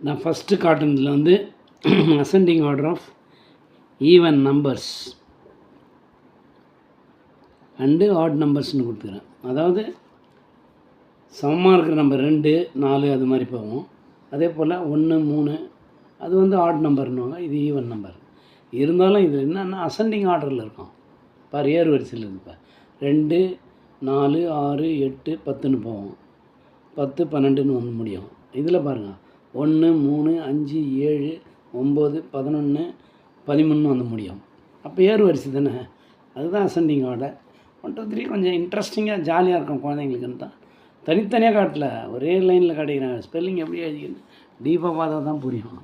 நான் ஃபஸ்ட்டு காட்டுனதில் வந்து ascending order of even numbers and odd நம்பர்ஸ்னு கொடுத்துக்கிறேன் அதாவது சமமாக இருக்கிற நம்பர் ரெண்டு நாலு அது மாதிரி போவோம் அதே போல் ஒன்று மூணு அது வந்து ஆட் நம்பர்னுவாங்க இது ஈவன் நம்பர் இருந்தாலும் இது என்னென்னா அசெண்டிங் ஆர்டரில் இருக்கும். பார் ஏறு வரிசையில் இருக்குப்பா ரெண்டு நாலு ஆறு எட்டு பத்துன்னு போவோம் பத்து பன்னெண்டுன்னு வந்து முடியும். இதில் பாருங்கள் ஒன்று மூணு அஞ்சு ஏழு ஒம்பது பதினொன்று பதிமூணு வந்து முடியும். அப்போ ஏறு வரிசை தானே? அதுதான் ascending order one two three கொஞ்சம் இன்ட்ரெஸ்டிங்காக ஜாலியாக இருக்கும் குழந்தைங்களுக்குன்னு தான். தனித்தனியாக காட்டல ஒரே லைனில் காட்டிக்கிறாங்க ஸ்பெல்லிங் எப்படி எழுதிக்கணும்? டீப்பாக பார்த்தா தான் புரியும்.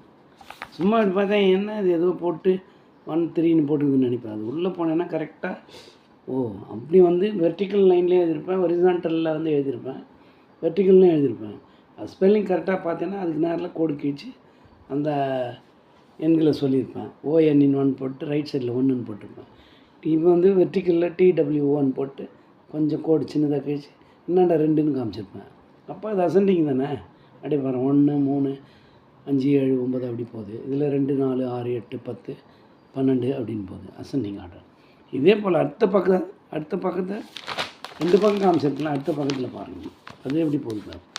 சும்மா இப்படி பார்த்தா என்ன இது? ஏதோ போட்டு ஒன் த்ரீன்னு போட்டுக்குதுன்னு நினைப்பேன். அது உள்ளே போனேன்னா கரெக்டாக ஓ அப்படி வந்து வெர்டிக்கல் லைன்லேயும் எழுதியிருப்பேன். ஒரிசான்டலில் வந்து எழுதியிருப்பேன். வெர்டிக்கல்லையும் எழுதியிருப்பேன். அது ஸ்பெல்லிங் கரெக்டாக பார்த்தேன்னா அதுக்கு நேரில் கோடு கீழ்ச்சி அந்த எண்களை சொல்லியிருப்பேன். ஓஎன்இன் ஒன் போட்டு ரைட் சைடில் ஒன்றுன்னு போட்டிருப்பேன். இப்போ வந்து வெர்டிக்கலில் டிடபிள்யூஓன்னு போட்டு கொஞ்சம் கோடு சின்னதாக கழிச்சு என்னடா ரெண்டுன்னு காமிச்சிருப்பேன். அப்போ அது அசண்டிங் தானே? அப்படியே பாரு ஒன்று மூணு அஞ்சு ஏழு ஒம்பது அப்படி போகுது. இதில் ரெண்டு நாலு ஆறு எட்டு பத்து பன்னெண்டு அப்படின்னு போகுது. அசண்டிங் ஆர்டர் இதே போல் அடுத்த பக்கம் அடுத்த பக்கத்தை ரெண்டு பக்கம் காமிச்சிருக்கலாம். அடுத்த பக்கத்தில் பாருங்கள் அது எப்படி போகுது பாருங்கள்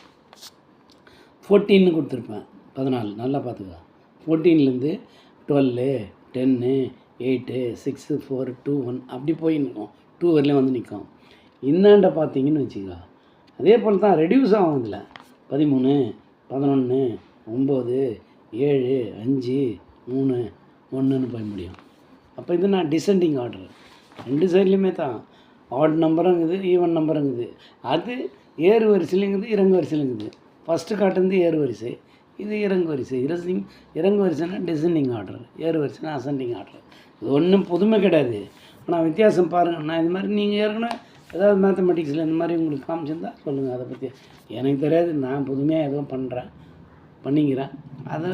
ஃபோர்டீன்னு கொடுத்துருப்பேன். பதினாலு நல்லா பார்த்துக்கோ. ஃபோர்டீன்லேருந்து twelve ten eight six four two one அப்படி போய் நிற்கும் டூ வரலையும் வந்து நிற்கும் இந்தாண்ட பார்த்தீங்கன்னு வச்சுக்கோ. அதே போல் தான் ரெடியூஸ் ஆகும் இதில். பதிமூணு பதினொன்று ஒம்பது ஏழு அஞ்சு மூணு ஒன்றுன்னு போய் முடியும். அப்போ இது நான் டிசெண்டிங் ஆர்டர் ரெண்டு சைட்லேயுமே தான். ஆட் நம்பருங்குது ஈவன் நம்பருங்குது அது ஏறு வரிசையிலங்குது இறங்கு வரிசையிலங்குது. ஃபஸ்ட்டு காட்டுந்து ஏறு வரிசை இது இறங்கு வரிசை இரசிங் இறங்கு வரிசைனா டிசெண்டிங் ஆர்டர் ஏறு வரிசைனா அசெண்டிங் ஆர்டர் இது ஒன்றும் புதுமை கிடையாது. ஆனால் வித்தியாசம் பாருங்கள் நான் இது மாதிரி நீங்கள் ஏற்கனவே ஏதாவது மேத்தமெட்டிக்ஸில் இந்த மாதிரி உங்களுக்கு காமிச்சிருந்தா சொல்லுங்கள் அதை பற்றி எனக்கு தெரியாது நான் புதுமையாக எதுவும் பண்ணுறேன் பண்ணிக்கிறேன். அதை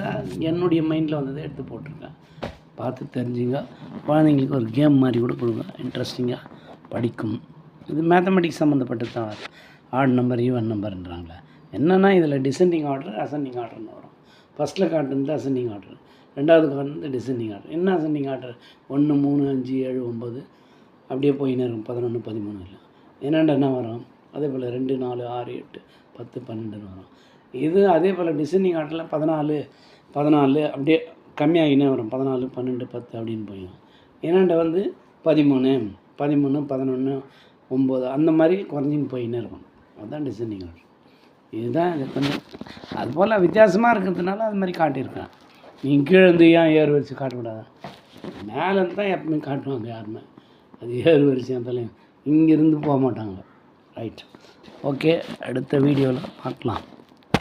என்னுடைய மைண்டில் வந்ததை எடுத்து போட்டிருக்கேன். பார்த்து தெரிஞ்சுங்க. குழந்தைங்களுக்கு ஒரு கேம் மாதிரி கூட கொடுங்க இன்ட்ரெஸ்டிங்காக படிக்கும். இது மேத்தமெட்டிக்ஸ் சம்மந்தப்பட்டது தான் ஆட் நம்பர் ஈவன் நம்பர்ன்றாங்களே என்னென்னா இதில் டிசெண்டிங் ஆர்டர் அசெண்டிங் ஆர்டர்னு வரும். ஃபஸ்ட்டில் காட்டுறது அசெண்டிங் ஆர்டர் ரெண்டாவது காட்டுறது டிசெண்டிங் ஆர்டர் என்ன அசெண்டிங் ஆர்டர் ஒன்று மூணு அஞ்சு ஏழு ஒம்பது அப்படியே போயின்னு இருக்கும். பதினொன்று பதிமூணு இல்லை என்னென்ன என்ன வரும்? அதே போல் ரெண்டு நாலு ஆறு எட்டு பத்து பன்னெண்டுன்னு வரும். இது அதே போல் டிசெண்டிங் ஆர்டரில் பதினாலு பதினாலு அப்படியே கம்மியாகினே வரும். பதினாலு பன்னெண்டு பத்து அப்படின்னு போயிடும். ஏன்னாண்ட வந்து? பதிமூணு. பதிமூணு பதினொன்று ஒம்பது அந்த மாதிரி குறைஞ்சின்னு போயின்னே இருக்கும். அதுதான் டிசைனிங் ஆர்டர் இதுதான் இது கொஞ்சம் அது போல் வித்தியாசமாக இருக்கிறதுனால அது மாதிரி காட்டியிருக்கேன். நீங்கள் கீழே இருந்து ஏன் ஏறு வரிசை காட்டக்கூடாதா? மேலேருந்து தான் எப்பவுமே காட்டுவாங்க யாருமே. அது ஏறு வரிசை இருந்தாலும் இங்கேருந்து போக மாட்டாங்க. ரைட் ஓகே அடுத்த வீடியோவில் பார்க்கலாம்.